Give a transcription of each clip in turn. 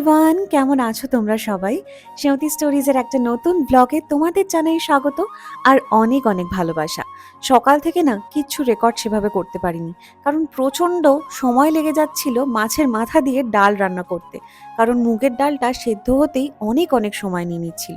Everyone কেমন আছো তোমরা সবাই? সেমতি স্টোরিজের একটা নতুন ব্লগে তোমাদের জানাই স্বাগত আর অনেক অনেক ভালোবাসা। সকাল থেকে না কিচ্ছু রেকর্ড সেভাবে করতে পারিনি, কারণ প্রচণ্ড সময় লেগে যাচ্ছিল মাছের মাথা দিয়ে ডাল রান্না করতে, কারণ মুগের ডালটা সেদ্ধ হতেই অনেক অনেক সময় নিয়ে নিচ্ছিল।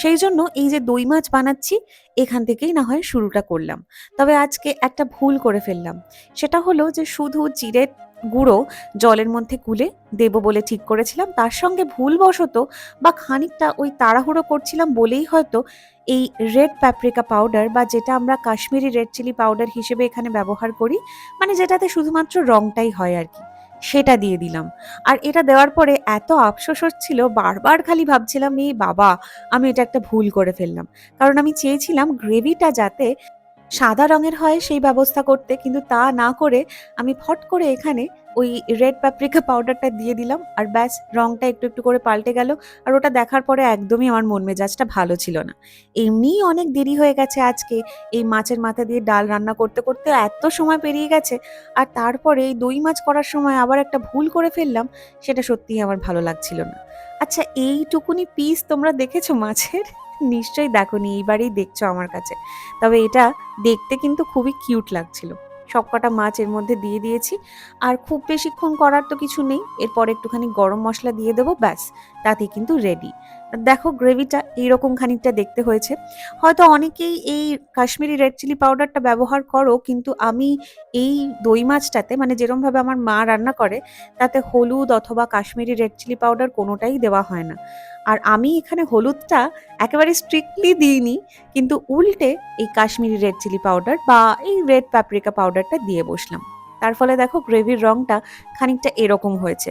সেই জন্য এই যে দই মাছ বানাচ্ছি, এখান থেকেই না হয় শুরুটা করলাম। তবে আজকে একটা ভুল করে ফেললাম, সেটা হলো যে শুধু জিরের গুঁড়ো জলের মধ্যে গুলে দেবো বলে ঠিক করেছিলাম। তার সঙ্গে ভুলবশত বা খানিকটা ওই তাড়াহুড়ো করছিলাম বলেই হয়তো এই রেড প্যাপ্রিকা পাউডার বা যেটা আমরা কাশ্মীরি রেড চিলি পাউডার হিসেবে এখানে ব্যবহার করি মানে যেটাতে শুধুমাত্র রংটাই হয় আর কি, সেটা দিয়ে দিলাম। আর এটা দেওয়ার পরে এত আফসোস হচ্ছিল, বারবার খালি ভাবছিলাম এই বাবা, আমি এটা একটা ভুল করে ফেললাম। কারণ আমি চেয়েছিলাম গ্রেভিটা যাতে সাদা রঙের হয় সেই ব্যবস্থা করতে, কিন্তু তা না করে আমি ফট করে এখানে ওই রেড পাপরিকা পাউডারটা দিয়ে দিলাম। আর ব্যাস, রংটা একটু একটু করে পাল্টে গেল। আর ওটা দেখার পরে একদমই আমার মন মেজাজটা ভালো ছিল না। এমনিই অনেক দেরি হয়ে গেছে আজকে এই মাছের মাথা দিয়ে ডাল রান্না করতে করতে এত সময় পেরিয়ে গেছে। আর তারপরে এই দই মাছ করার সময় আবার একটা ভুল করে ফেললাম, সেটা সত্যিই আমার ভালো লাগছিল না। আচ্ছা এইটুকুনি পিস তোমরা দেখেছ মাছের? নিশ্চয়ই দেখো নি এইবারেই দেখছ আমার কাছে। তবে এটা দেখতে কিন্তু খুবই কিউট লাগছিল। সবকটা মাছ এর মধ্যে দিয়ে দিয়েছি। আর খুব বেশিক্ষণ করার তো কিছু নেই। এরপর একটুখানি গরম মশলা দিয়ে দেবো, ব্যাস। তাতেই কিন্তু রেডি দেখো গ্রেভিটা এইরকম খানিকটা দেখতে হয়েছে। হয়তো অনেকেই এই কাশ্মীরি রেড চিলি পাউডারটা ব্যবহার করো, কিন্তু আমি এই দই মাছটাতে মানে যেরমভাবে আমার মা রান্না করে, তাতে হলুদ অথবা কাশ্মীরি রেড চিলি পাউডার কোনোটাই দেওয়া হয় না। আর আমি এখানে হলুদটা একেবারে স্ট্রিক্টলি দিইনি, কিন্তু উল্টে এই কাশ্মীরি রেড চিলি পাউডার বা এই রেড প্যাপ্রিকা পাউডারটা দিয়ে বসলাম। তার ফলে দেখো গ্রেভির রংটা খানিকটা এরকম হয়েছে।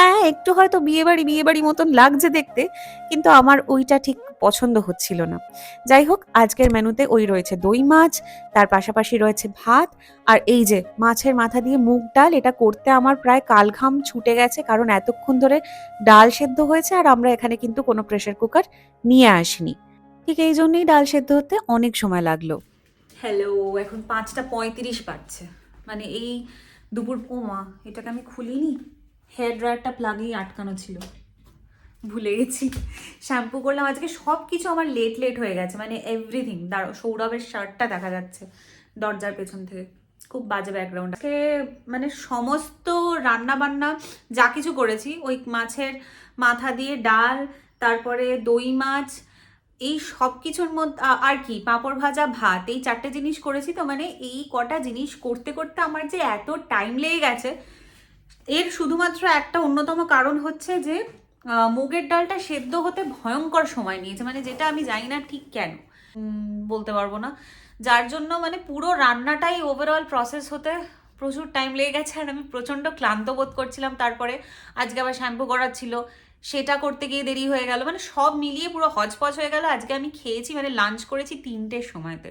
হ্যাঁ একটু হয়তো বিয়েবাড়ি বিয়েবাড়ি মতন লাগছে দেখতে, কিন্তু আমার ওইটা ঠিক পছন্দ হচ্ছিল না। যাই হোক, আজকের মেনুতে ওই রয়েছে দই মাছ, তার পাশাপাশি রয়েছে ভাত, আর এই যে মাছের মাথা দিয়ে মুগ ডাল, এটা করতে আমার প্রায় কালঘাম ছুটে গেছে, কারণ এতক্ষণ ধরে ডাল সেদ্ধ হয়েছে, আর আমরা এখানে কিন্তু কোনো প্রেশার কুকার নিয়ে আসিনি। ঠিক এই জন্যই ডাল সেদ্ধ হতে অনেক সময় লাগল। হ্যালো এখন পাঁচটা পঁয়ত্রিশ বাজছে। মানে এই দুপুর ও মা এটাকে আমি খুলিনি? হেয়ার ড্রায়ারটা প্লাগেই আটকানো ছিল। ভুলে গেছি। শ্যাম্পু করলাম। আজকে সব কিছু আমার লেট লেট হয়ে গেছে। মানে এভরিথিং দাঁড়ো, সৌরভের শার্টটা দেখা যাচ্ছে দরজার পেছন থেকে। খুব বাজে ব্যাকগ্রাউন্ড আজকে মানে সমস্ত রান্না বান্না যা কিছু করেছি, ওই মাছের মাথা দিয়ে ডাল, তারপরে দই মাছ, এই সব কিছুর মধ্যে আর কি, পাঁপড় ভাজা, ভাত, এই চারটে জিনিস করেছি তো মানে এই কটা জিনিস করতে করতে আমার যে এত টাইম লেগে গেছে এর শুধুমাত্র একটা অন্যতম কারণ হচ্ছে যে মুগের ডালটা সেদ্ধ হতে ভয়ঙ্কর সময় নিয়েছে। মানে যেটা আমি জানি না ঠিক কেন। বলতে পারব না। যার জন্য মানে পুরো রান্নাটাই ওভারঅল প্রসেস হতে প্রচুর টাইম লেগে গেছে। আর আমি প্রচণ্ড ক্লান্ত বোধ করছিলাম। তারপরে আজকে আবার শ্যাম্পু করার ছিল। সেটা করতে গিয়ে দেরি হয়ে গেল। মানে সব মিলিয়ে পুরো হজপজ হয়ে গেল। আজকে আমি খেয়েছি মানে লাঞ্চ করেছি তিনটের সময়তে।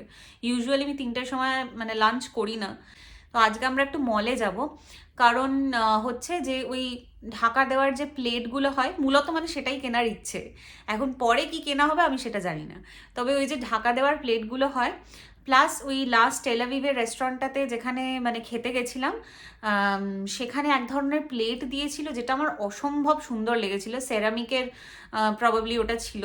ইউজুয়ালি আমি তিনটের সময় মানে লাঞ্চ করি না। তো আজকে আমরা একটু মলে যাব। কারণ হচ্ছে যে ওই ঢাকা দেওয়ার যে প্লেটগুলো হয়, মূলত মানে সেটাই কেনার ইচ্ছে। এখন পরে কি কেনা হবে আমি সেটা জানি না। তবে ওই যে ঢাকা দেওয়ার প্লেটগুলো হয় প্লাস ওই লাস্ট টেলাভিভের রেস্টুরেন্টটাতে যেখানে মানে খেতে গেছিলাম সেখানে এক ধরনের প্লেট দিয়েছিল, যেটা আমার অসম্ভব সুন্দর লেগেছিল। সেরামিকের প্রবাবলি ওটা ছিল।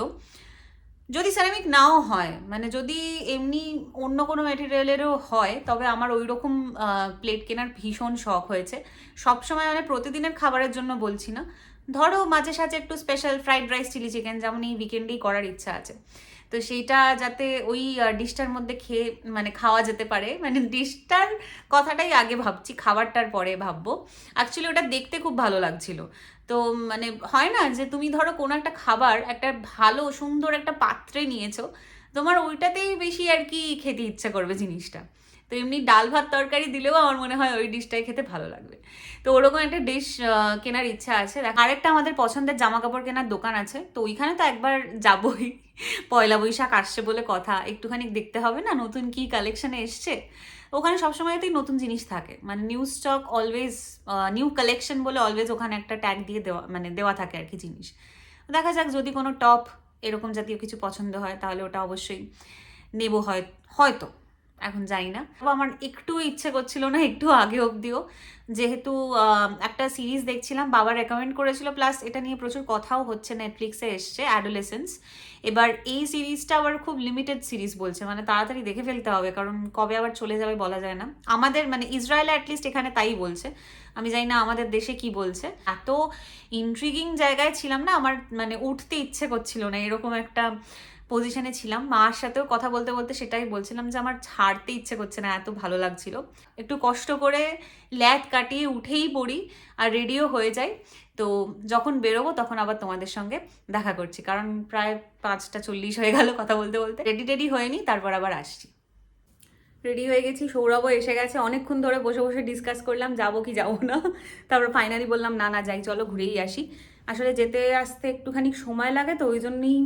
যদি সেরামিক নাও হয় মানে যদি এমনি অন্য কোনো ম্যাটেরিয়ালেরও হয়, তবে আমার ওই রকম প্লেট কেনার ভীষণ শখ হয়েছে। সবসময় মানে প্রতিদিনের খাবারের জন্য বলছি না। ধরো মাঝে সাঝে একটু special fried rice chilli chicken যেমন এই উইকেন্ডেই করার ইচ্ছা আছে। তো সেইটা যাতে ওই ডিশটার মধ্যে খেয়ে মানে খাওয়া যেতে পারে। মানে ডিশটার কথাটাই আগে ভাবছি, খাবারটার পরে ভাববো। অ্যাকচুয়ালি ওটা দেখতে খুব ভালো লাগছিল। তো মানে হয় না যে তুমি ধরো কোনো একটা খাবার, একটা ভালো, সুন্দর একটা পাত্রে নিয়েছো, তোমার ওইটাতেই বেশি আর কি খেতে ইচ্ছা করবে জিনিসটা। তো এমনি ডাল ভাত তরকারি দিলেও আমার মনে হয় ওই ডিশটাই খেতে ভালো লাগবে। তো ওরকম একটা ডিশ কেনার ইচ্ছা আছে। আরেকটা আমাদের পছন্দের জামা কাপড় কেনার দোকান আছে। তো ওইখানে তো একবার যাবই। পয়লা বৈশাখ আসছে বলে কথা। একটুখানি দেখতে হবে না, নতুন কি কালেকশনে এসছে? ওখানে সবসময়তেই নতুন জিনিস থাকে। মানে new stock always new collection বলে অলওয়েজ ওখানে একটা ট্যাগ দিয়ে দেওয়া মানে দেওয়া থাকে আর কি জিনিস। দেখা যাক যদি কোনো টপ এরকম জাতীয় কিছু পছন্দ হয় তাহলে ওটা অবশ্যই নেব হয়, হয়তো। এখন জানি না। আমার একটু ইচ্ছে করছিল না, একটু আগে অবধিও। যেহেতু একটা সিরিজ দেখছিলাম, বাবা রেকমেন্ড করেছিল প্লাস এটা নিয়ে প্রচুর কথাও হচ্ছে নেটফ্লিক্সে এসছে অ্যাডোলেসেন্স এবার এই সিরিজটা আবার খুব লিমিটেড সিরিজ বলছে মানে তাড়াতাড়ি দেখে ফেলতে হবে, কারণ কবে আবার চলে যাবে বলা যায় না। আমাদের মানে ইসরায়েলে অ্যাটলিস্ট এখানে তাই বলছে। আমি জানি না আমাদের দেশে কি বলছে। এত ইন্ট্রিগিং জায়গায় ছিলাম না, আমার মানে উঠতে ইচ্ছে করছিল না, এরকম একটা পজিশনে ছিলাম। মার সাথেও কথা বলতে বলতে সেটাই বলছিলাম যে আমার ছাড়তে ইচ্ছে করছে না, এত ভালো লাগছিল। একটু কষ্ট করে ল্যাদ কাটিয়ে উঠেই পড়ি আর রেডিও হয়ে যাই। তো যখন বেরোবো তখন আবার তোমাদের সঙ্গে দেখা করছি। কারণ প্রায় পাঁচটা চল্লিশ হয়ে গেল কথা বলতে বলতে। রেডি টেডি হয়নি, তারপর আবার আসছি। রেডি হয়ে গেছি, সৌরভও এসে গেছে। অনেকক্ষণ ধরে বসে বসে ডিসকাস করলাম, যাব কি যাব না। তারপর ফাইনালি বললাম, না না, যাই, চলো ঘুরেই আসি। আসলে যেতে আসতে একটুখানি সময় লাগে তো, ওই জন্যই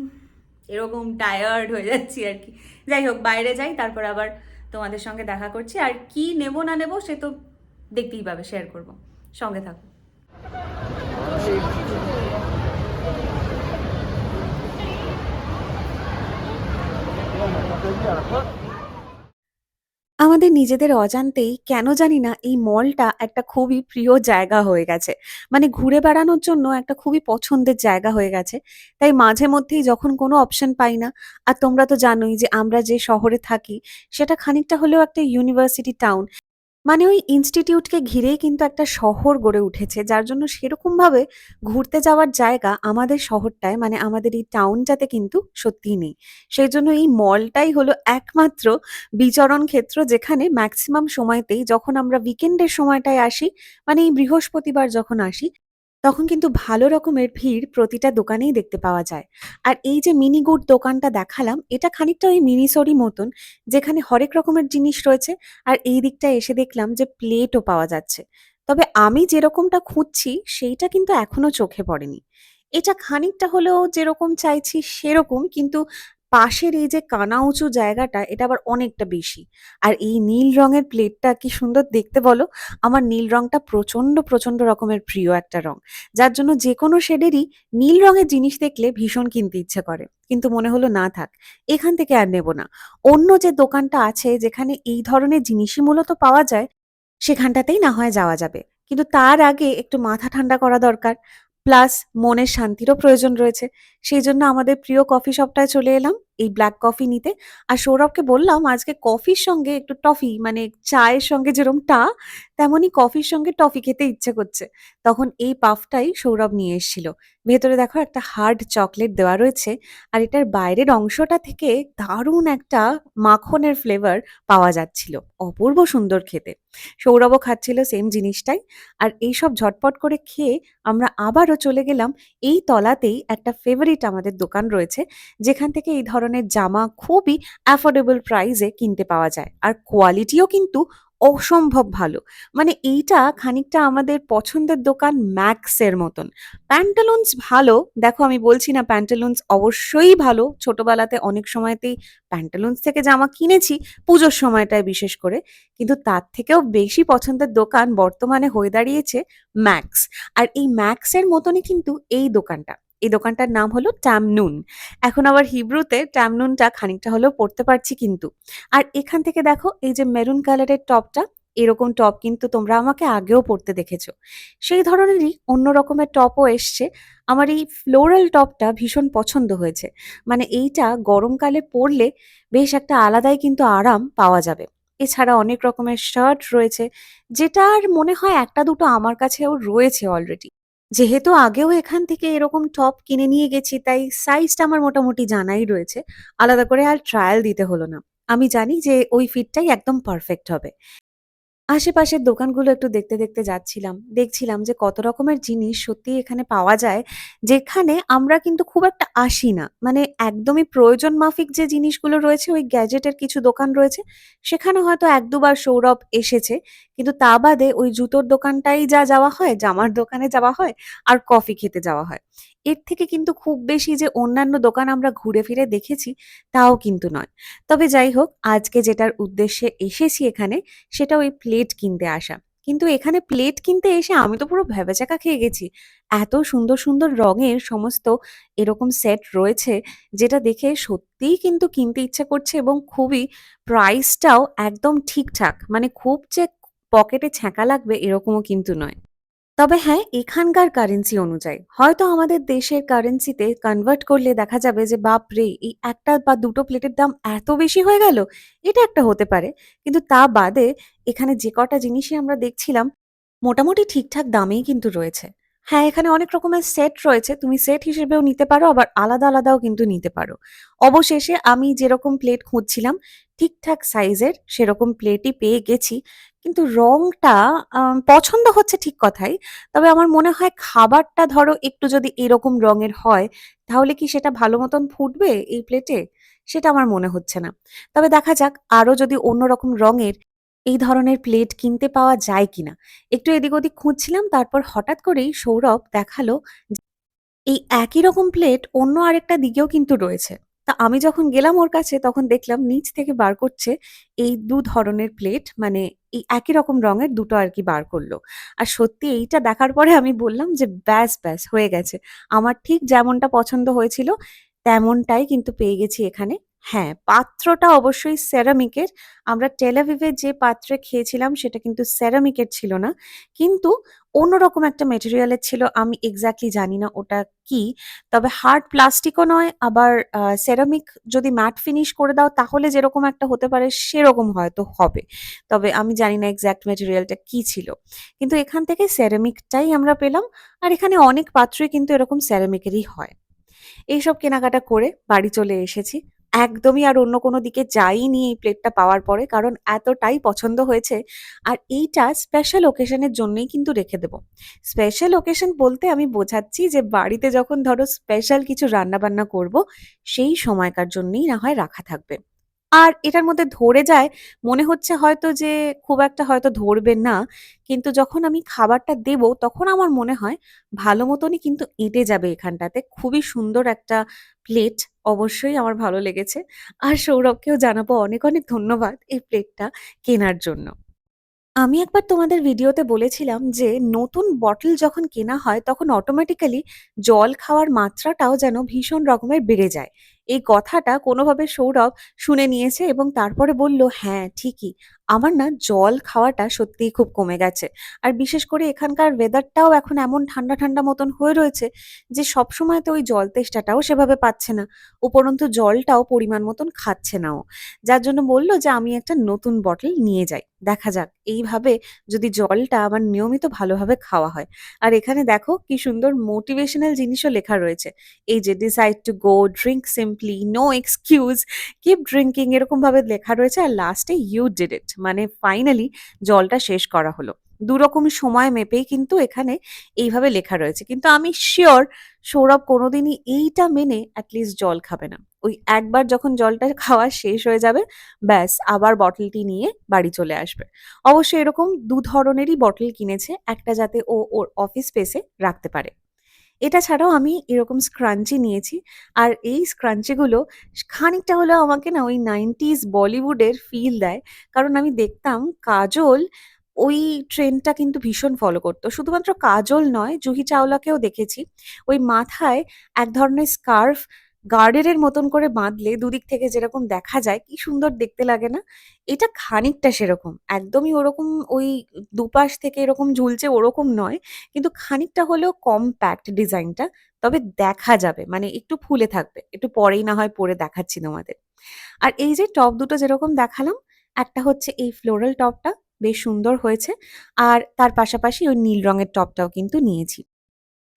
এরকম টায়ার্ড হয়ে যাচ্ছি আর কি। যাই হোক, বাইরে যাই, তারপর আবার তোমাদের সঙ্গে দেখা করছি। আর কি নেব না নেব সে তো দেখতেই পাবে শেয়ার করব। সঙ্গে থাকো। আমাদের নিজেদের অজান্তেই কেন জানি না এই মলটা একটা খুবই প্রিয় জায়গা হয়ে গেছে। মানে ঘুরে বেড়ানোর জন্য একটা খুবই পছন্দের জায়গা হয়ে গেছে। তাই মাঝে মধ্যেই যখন কোনো অপশন পাই না, আর তোমরা তো জানোই যে আমরা যে শহরে থাকি, সেটা খানিকটা হলেও একটা ইউনিভার্সিটি টাউন মানে ওই ইনস্টিটিউটকে ঘিরেই কিন্তু একটা শহর গড়ে উঠেছে, যার জন্য সেরকমভাবে ঘুরতে যাওয়ার জায়গা আমাদের শহরটায় মানে আমাদের এই টাউনটাতে কিন্তু সত্যিই নেই। সেই জন্য এই মলটাই হলো একমাত্র বিচরণ ক্ষেত্র যেখানে ম্যাক্সিমাম সময়তেই যখন আমরা উইকেন্ডের সময়টায় আসি মানে এই বৃহস্পতিবার যখন আসি তখন কিন্তু ভালো রকমের ভিড় প্রতিটা দোকানেই দেখতে পাওয়া যায়। আর এই যে মিনি গুড দোকানটা দেখালাম, এটা খানিকটা ওই মিনি মিনিসরি মতন, যেখানে হরেক রকমের জিনিস রয়েছে। আর এই দিকটা এসে দেখলাম যে প্লেটও পাওয়া যাচ্ছে। তবে আমি যেরকমটা খুঁজছি, সেইটা কিন্তু এখনও চোখে পড়েনি। এটা খানিকটা হলেও যেরকম চাইছি সেরকম, কিন্তু পাশের এই যে কানা উঁচু জায়গাটা, এটা আবার অনেকটা বেশি। আর এই নীল রঙের প্লেটটা কি সুন্দর দেখতে বলো? আমার নীল রংটা প্রচণ্ড প্রচণ্ড রকমের প্রিয় একটা রং। যার জন্য যে কোনো শেডেরই নীল রঙের জিনিস দেখলে ভীষণ কিনতে ইচ্ছে করে। কিন্তু মনে হলো, না থাক, এখান থেকে আর নেব না। অন্য যে দোকানটা আছে, যেখানে এই ধরনের জিনিসই মূলত পাওয়া যায়, সেখানটাতেই না হয় যাওয়া যাবে। কিন্তু তার আগে একটু মাথা ঠান্ডা করা দরকার। প্লাস মনের শান্তিরও প্রয়োজন রয়েছে। সেই জন্য আমাদের প্রিয় কফি শপটায় চলে এলাম। এই ব্ল্যাক কফি নিতে। আর সৌরভকে বললাম, আজকে কফির সঙ্গে একটু টফি মানে চায়ের সঙ্গে যেরকম টা, তেমনই কফির সঙ্গে টফি খেতে ইচ্ছে করছে। তখন এই পাফটাই সৌরভ নিয়ে এসেছিল। ভেতরে দেখো একটা হার্ড চকলেট দেওয়া রয়েছে, আর এটার বাইরের অংশটা থেকে দারুণ একটা মাখনের ফ্লেভার পাওয়া যাচ্ছিল, অপূর্ব সুন্দর খেতে। সৌরভও খাচ্ছিল সেম জিনিসটাই। আর এইসব ঝটপট করে খেয়ে আমরা আবারও চলে গেলাম, এই তলাতেই একটা ফেভারিট আমাদের দোকান রয়েছে, যেখান থেকে এই ধরনের জামা খুবই অ্যাফোর্ডেবল প্রাইসে কিনতে পাওয়া যায়। আর কোয়ালিটিও কিন্তু অসম্ভব ভালো। মানে এইটা খানিকটা আমাদের পছন্দের দোকান ম্যাক্সের মতন। প্যান্টালুন্স ভালো, দেখো আমি বলছি না প্যান্টালুন্স অবশ্যই ভালো। ছোটবেলাতে অনেক সময়তেই প্যান্টালুন্স থেকে জামা কিনেছি, পুজোর সময়টায় বিশেষ করে। কিন্তু তার থেকেও বেশি পছন্দের দোকান বর্তমানে হয়ে দাঁড়িয়েছে ম্যাক্স আর এই ম্যাক্সের মতনই কিন্তু এই দোকানটা। এই দোকানটার নাম হলো ট্যামনুন এখন আবার হিব্রুতে ট্যামনুনটা খানিকটা হলেও পড়তে পারছি কিন্তু। আর এখান থেকে দেখো, এই যে মেরুন কালারের টপটা, এরকম টপ কিন্তু তোমরা আমাকে আগেও পড়তে দেখেছ। সেই ধরনেরই অন্য রকমের টপও এসছে। আমার এই ফ্লোরাল টপটা ভীষণ পছন্দ হয়েছে। মানে এইটা গরমকালে পরলে বেশ একটা আলাদাই কিন্তু আরাম পাওয়া যাবে। এছাড়া অনেক রকমের শার্ট রয়েছে, যেটার মনে হয় একটা দুটো আমার কাছেও রয়েছে অলরেডি যেহেতু আগেও এখান থেকে এরকম টপ কিনে নিয়ে গেছি, তাই সাইজটা আমার মোটামুটি জানাই রয়েছে। আলাদা করে আর ট্রায়াল দিতে হলো না। আমি জানি যে ওই ফিটটাই একদম পারফেক্ট হবে। আশেপাশের দোকানগুলো একটু দেখতে দেখতে যাচ্ছিলাম। দেখছিলাম যে কত রকমের জিনিস সত্যি এখানে পাওয়া যায়, যেখানে আমরা কিন্তু খুব একটা আসি না। মানে একদমই প্রয়োজন মাফিক যে জিনিসগুলো রয়েছে, ওই গ্যাজেটের কিছু দোকান রয়েছে, সেখানে হয়তো এক দুবার সৌরভ এসেছে, কিন্তু তা বাদে ওই জুতোর দোকানটাই যা যাওয়া হয়, জামার দোকানে যাওয়া হয়, আর কফি খেতে যাওয়া হয়। এর থেকে কিন্তু খুব বেশি যে অন্যান্য দোকান আমরা ঘুরে ফিরে দেখেছি, তাও কিন্তু নয়। তবে যাই হোক, আজকে যেটার উদ্দেশ্যে এসেছি এখানে সেটা ওই প্লেট কিনতে আসা। কিন্তু এখানে প্লেট কিনতে এসে আমি তো পুরো ভ্যাবাচ্যাকা খেয়ে গেছি। এত সুন্দর সুন্দর রঙের সমস্ত এরকম সেট রয়েছে, যেটা দেখে সত্যিই কিন্তু কিনতে ইচ্ছে করছে এবং খুবই প্রাইসটাও একদম ঠিকঠাক। মানে খুব যে পকেটে ছ্যাঁকা লাগবে এরকমও কিন্তু নয়। তবে হ্যাঁ এখানকার কারেন্সি অনুযায়ী। হয়তো আমাদের দেশের কারেন্সিতে কনভার্ট করলে দেখা যাবে যে বাপ রে এই একটা বা দুটো প্লেটের দাম এত বেশি হয়ে গেল, এটা একটা হতে পারে। কিন্তু তা বাদে এখানে যে কটা জিনিসই আমরা দেখছিলাম, মোটামুটি ঠিকঠাক দামেই কিন্তু রয়েছে। হ্যাঁ এখানে অনেক রকমের সেট রয়েছে, তুমি সেট হিসেবেও নিতে পারো, আবার আলাদা, আলাদাও কিন্তু নিতে পারো। অবশেষে আমি যেরকম প্লেট খুঁজছিলাম ঠিকঠাক সাইজের সেরকম প্লেটই পেয়ে গেছি। কিন্তু রংটা পছন্দ হচ্ছে ঠিক কথাই। তবে আমার মনে হয় খাবারটা ধরো একটু যদি এরকম রঙের হয়, তাহলে কি সেটা ভালো মতন ফুটবে এই প্লেটে সেটা আমার মনে হচ্ছে না। তবে দেখা যাক আরও যদি অন্যরকম রঙের এই ধরনের প্লেট কিনতে পাওয়া যায় কিনা। একটু এদিক ওদিক খুঁজছিলাম, তারপর হঠাৎ করেই সৌরভ দেখাল এই একই রকম প্লেট অন্য আরেকটা দিকেও কিন্তু রয়েছে। তা আমি যখন গেলাম ওর কাছে, তখন দেখলাম নিচ থেকে বার করছে এই দু ধরনের প্লেট মানে এই একই রকম রঙের দুটো আর কি বার করল। আর সত্যি এইটা দেখার পরে আমি বললাম যে, ব্যাস ব্যাস, হয়ে গেছে। আমার ঠিক যেমনটা পছন্দ হয়েছিল, তেমনটাই কিন্তু পেয়ে গেছি এখানে। হ্যাঁ পাত্রটা অবশ্যই সেরামিকের আমরা টেলাভিভে যে পাত্রে খেয়েছিলাম, সেটা কিন্তু সেরামিকের ছিল না। কিন্তু অন্যরকম একটা মেটেরিয়ালের ছিল, আমি এক্স্যাক্টলি জানি না ওটা কি। তবে হার্ড প্লাস্টিকও নয়, আবার সেরামিক যদি ম্যাট ফিনিশ করে দাও, তাহলে যেরকম একটা হতে পারে, সেরকম হয়তো হবে। তবে আমি জানি না এক্স্যাক্ট মেটেরিয়ালটা কি ছিল। কিন্তু এখান থেকে সেরামিকটাই আমরা পেলাম, আর এখানে অনেক পাত্রই কিন্তু এরকম সেরামিকেরই হয়। এইসব কেনাকাটা করে বাড়ি চলে এসেছি। একদমই আর অন্য কোনো দিকে যাইনি এই প্লেটটা পাওয়ার পরে, কারণ এতটাই পছন্দ হয়েছে। আর এইটা স্পেশাল ওকেশনের জন্যই কিন্তু রেখে দেব। স্পেশাল ওকেশন বলতে আমি বোঝাচ্ছি যে, বাড়িতে যখন ধরো স্পেশাল কিছু রান্নাবান্না করব, সেই সময়কার জন্যই না হয় রাখা থাকবে। আর এটার মধ্যে ধরে যায়, মনে হচ্ছে হয়তো যে খুব একটা হয়তো ধরবে না, কিন্তু যখন আমি খাবারটা দেব, তখন আমার মনে হয় ভালো মতনই কিন্তু এঁটে যাবে এখানটাতে। খুবই সুন্দর একটা প্লেট অবশ্যই আমার ভালো লেগেছে। আর সৌরভকেও জানাব অনেক অনেক ধন্যবাদ এই প্লেটটা কেনার জন্য। আমি একবার তোমাদের ভিডিওতে বলেছিলাম যে নতুন বটল যখন কেনা হয়, তখন অটোমেটিক্যালি জল খাওয়ার মাত্রাটাও যেন ভীষণ রকমের বেড়ে যায়। এই কথাটা কোনোভাবে সৌরভ শুনে নিয়েছে এবং তারপরে বলল হ্যাঁ ঠিকই। আমার না জল খাওয়াটা সত্যিই খুব কমে গেছে। আর বিশেষ করে এখানকার ওয়েদারটাও এখন এমন ঠান্ডা ঠান্ডা মতন হয়ে রয়েছে যে সবসময় তো ওই জল তেষ্টাটাও সেভাবে পাচ্ছে না। উপরন্তু জলটাও পরিমাণ মতন খাচ্ছে না ও। যার জন্য বলল যে আমি একটা নতুন বটল নিয়ে যাই। দেখা যাক, এইভাবে যদি জলটা আমার নিয়মিত ভালোভাবে খাওয়া হয়। আর এখানে দেখো কি সুন্দর মোটিভেশনাল জিনিসও লেখা রয়েছে। এই যে decide to go drink simply no excuse keep drinking এরকম ভাবে লেখা রয়েছে আর লাস্টে ইউ ডিড ইট মানে ফাইনালি জলটা শেষ করা হলো। দুরকমই সময় মেপেই কিন্তু এখানে এইভাবে লেখা রয়েছে। কিন্তু আমি শিওর সৌরভ কোনোদিনই এইটা মেনে অ্যাটলিস্ট জল খাবে না। ওই একবার যখন জলটা খাওয়া শেষ হয়ে যাবে, ব্যাস, আবার বটলটি নিয়ে বাড়ি চলে আসবে। অবশ্য এরকম দু ধরনেরই বটল কিনেছে, একটা যাতে ও ওর অফিস স্পেসে রাখতে পারে। এটা ছাড়াও আমি এরকম স্ক্রাঞ্চি নিয়েছি। আর এই স্ক্রাঞ্চিগুলো খানিকটা হলেও আমাকে না ওই নাইনটিজ বলিউডের ফিল দেয়। কারণ আমি দেখতাম কাজল ওই ট্রেনটা কিন্তু ভীষণ ফলো করতো। শুধুমাত্র কাজল নয়, জুহি চাওলাকেও দেখেছি। ওই মাথায় এক ধরনের স্কার্ফ গার্ডারের মতন করে বাঁধলে দুদিক থেকে যেরকম দেখা যায়, কি সুন্দর দেখতে লাগে না? এটা খানিকটা সেরকম। একদমই ওরকম ওই দুপাশ থেকে এরকম ঝুলছে ওরকম নয়, কিন্তু খানিকটা হলেও কম্প্যাক্ট ডিজাইনটা, তবে দেখা যাবে। মানে একটু ফুলে থাকবে। একটু পরেই না হয় পরে দেখাচ্ছি তোমাদের। আর এই যে টপ দুটো যেরকম দেখালাম, একটা হচ্ছে এই ফ্লোরাল টপটা, বেশ সুন্দর হয়েছে। আর তার পাশাপাশি ওই নীল রঙের টপটাও কিন্তু নিয়েছি।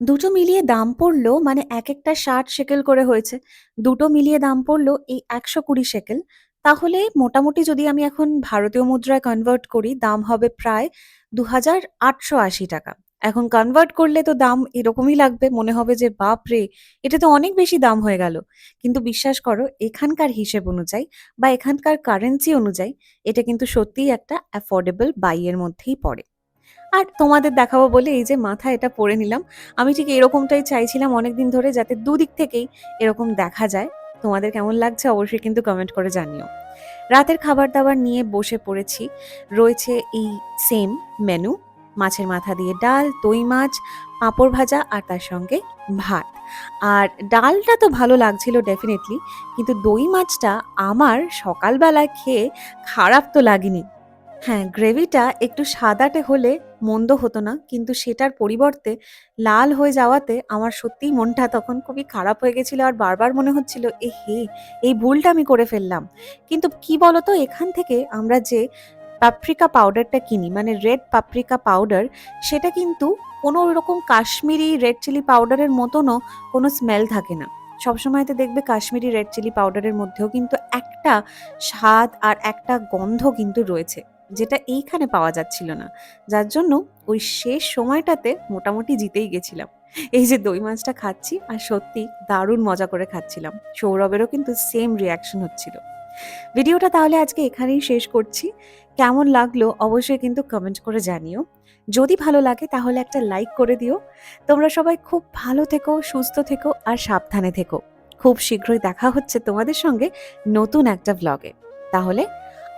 দুটো মিলিয়ে দাম পড়ল মানে এক একটা ষাট সেকেল করে হয়েছে। দুটো মিলিয়ে দাম পড়ল এই একশো কুড়ি সেকেল তাহলে মোটামুটি যদি আমি এখন ভারতীয় মুদ্রায় কনভার্ট করি, দাম হবে প্রায় দু হাজার আটশো আশি টাকা। এখন কনভার্ট করলে তো দাম এরকমই লাগবে, মনে হবে যে বাপ রে, এটা তো অনেক বেশি দাম হয়ে গেল। কিন্তু বিশ্বাস করো, এখানকার হিসেব অনুযায়ী বা এখানকার কারেন্সি অনুযায়ী, এটা কিন্তু সত্যিই একটা অ্যাফোর্ডেবল বাইয়ের মধ্যেই পড়ে। আর তোমাদের দেখাবো বলে এই যে মাথায় এটা পরে নিলাম। আমি ঠিক এরকমটাই চাইছিলাম অনেকদিন ধরে যাতে দুদিক থেকেই এরকম দেখা যায়। তোমাদের কেমন লাগছে অবশ্যই কিন্তু কমেন্ট করে জানিও। রাতের খাবার দাবার নিয়ে বসে পড়েছি। রয়েছে এই সেম মেনু মাছের মাথা দিয়ে ডাল, দই মাছ, পাঁপড় ভাজা আর তার সঙ্গে ভাত। আর ডালটা তো ভালো লাগছিল ডেফিনেটলি কিন্তু দই মাছটা আমার সকালবেলায় খেয়ে খারাপ তো লাগেনি। হ্যাঁ গ্রেভিটা একটু সাদাটে হলে মন্দ হতো না, কিন্তু সেটার পরিবর্তে লাল হয়ে যাওয়াতে আমার সত্যিই মনটা তখন খুবই খারাপ হয়ে গেছিল আর বারবার মনে হচ্ছিল, এ হে, এই ভুলটা আমি করে ফেললাম। কিন্তু কি বলতো, এখান থেকে আমরা যে পাপরিকা পাউডারটা কিনি মানে রেড পাপরিকা পাউডার, সেটা কিন্তু কোনো রকম কাশ্মীরি রেড চিলি পাউডারের মতনও কোনো স্মেল থাকে না। সবসময়তে দেখবে কাশ্মীরি রেড চিলি পাউডারের মধ্যেও কিন্তু একটা স্বাদ আর একটা গন্ধ কিন্তু রয়েছে। যেটা এইখানে পাওয়া যাচ্ছিল না। যার জন্য ওই শেষ সময়টাতে মোটামুটি জিতেই গেছিলাম। এই যে দই মাছটা খাচ্ছি আর সত্যি দারুণ মজা করে খাচ্ছিলাম। সৌরভেরও কিন্তু সেম রিয়াকশন হচ্ছিল। ভিডিওটা তাহলে আজকে এখানেই শেষ করছি। কেমন লাগল অবশ্যই কিন্তু কমেন্ট করে জানিও। যদি ভালো লাগে তাহলে একটা লাইক করে দিও। তোমরা সবাই খুব ভালো থেকো, সুস্থ থেকো আর সাবধানে থেকো। খুব শীঘ্রই দেখা হচ্ছে তোমাদের সঙ্গে নতুন একটা ব্লগে তাহলে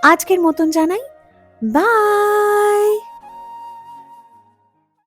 আজকের মতন জানাই Bye!